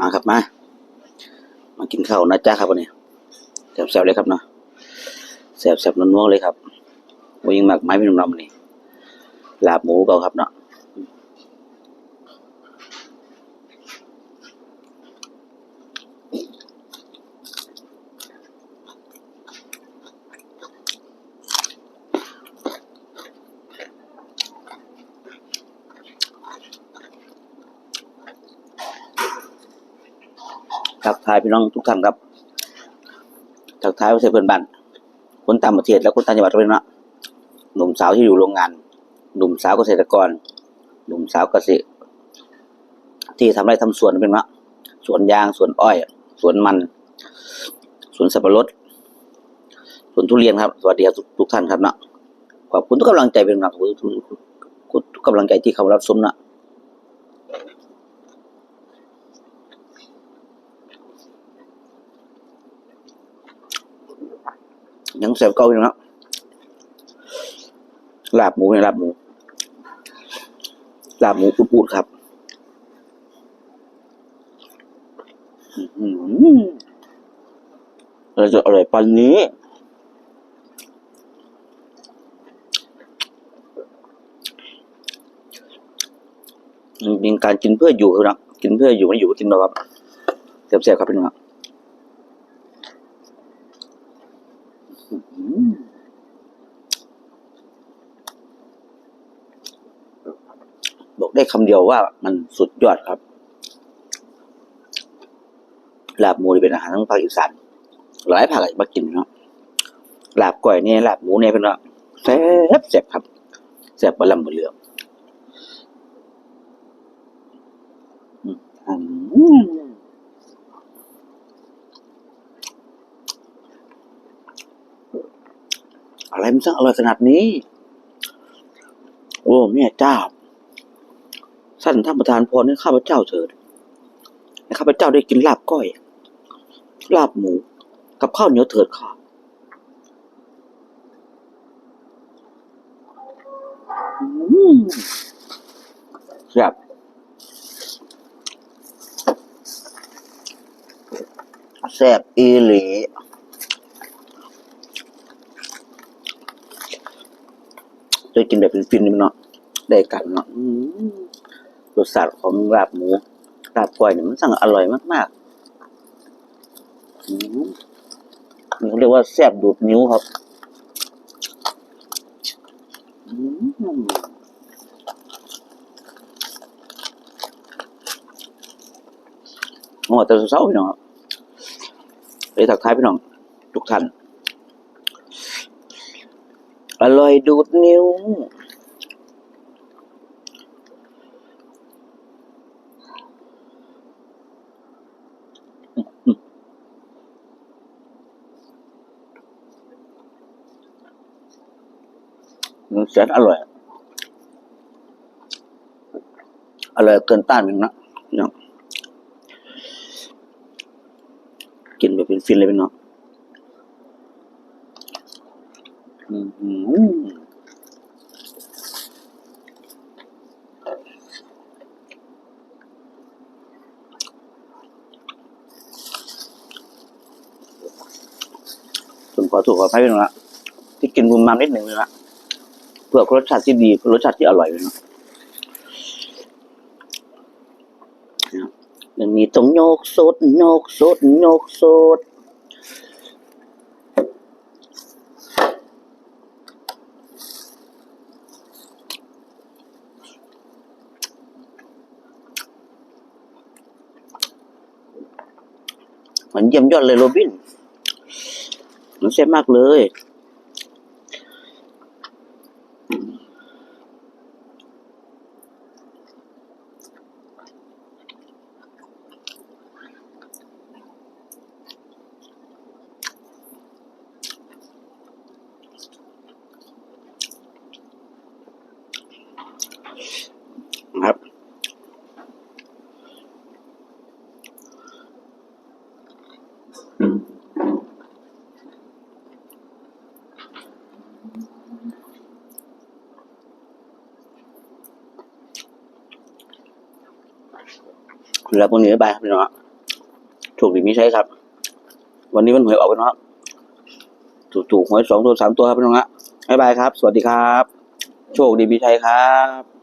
มาครับมา มากินข้าวนะจ้าครับวันนี้แซ่บๆเลยครับเนาะแซ่บๆนัวๆเลยครับวิ่งหมักไม้เป็นลำๆนนี้ลาบหมูเก่าครับเนาะ ทักทายพี่น้องทุกท่านครับทักทายประเทศเพื่อนบ้านคนต่างประเทศและคนต่างจังหวัดด้วยเนาะหนุ่มสาวที่อยู่โรงงาน หนุ่มสาวเกษตรกร หนุ่มสาวเกษตร ที่ทำไร่ทำสวนเป็นเนาะสวนยางสวนอ้อย สวนมัน สวนสับปะรดสวนทุเรียนครับสวัสดีครับทุกทุกท่านครับเนาะขอบคุณทุกกำลังใจเป็นเนาะทุกทุกทุกกำลังใจที่เขารับชมเนาะ ยังแซ่บเก่าอยู่นะลาบหมูเนี่ยลาบหมู ลาบหมูปูดๆครับอือหือเราจะอร่อยปันนี้มันเป็นการกินเพื่ออยู่ครับนะกินเพื่ออยู่ไม่อยู่ก็กินเราครับเสียบๆครับพี่น้องครับอื้อหือ บอกได้คำเดียวว่ามันสุดยอดครับลาบหมูเป็นอาหารของภาคอีสานหลายภาคมากินเนาะลาบก้อยเนี่ยลาบหมูเนี่ยเป็นว่าแซ่บแซ่บครับแซ่บบะลำบะเหลืองอืมอะไรมันช่างอร่อยขนาดนี้ โอ้แม่เจ้า สั้นท่านประธานพรให้ข้าพเจ้าเถิดข้าพเจ้าได้กินลาบก้อย ลาบหมู กับข้าวเหนียวเถิดค่ะอืมแซ่บแซ่บอีหลีได้กินแบบฟินๆนี่เนาะได้กันเนาะ รสชาติของลาบหมูลาบก้อยเนี่ยมันสั่งอร่อยมากๆอืมนี่เขาเรียกว่าแซ่บดูดนิ้วครับอืมโอ้แต่เศร้าพี่น้องเลยทักทายพี่น้องทุกท่านอร่อยดูดนิ้ว แสนอร่อย อร่อยเกินต้านมันนะพี่น้องกินแบบเป็นฟินเลยพี่น้องอื้อหือผมขอถูกขออภัยพี่น้องละที่กินบุมมามนิดหนึ่งเลยละ พื่อรสชาติที่ดีรสชาติที่อร่อยเลยเนาะมันมีตรงโยกสดโยกสดโยกสดมันเยี่ยมยอดเลยโรบิน มันแซ่บมากเลย แล้วพวกนี้บายบายครับพี่น้องโชคดีมีใช้ครับ วันนี้มันหวยออกไปเนาะถูกถูกหวยสองตัวสามตัวครับพี่น้องฮะบ๊ายบายครับ สวัสดีครับ โชคดีมีชัยครับ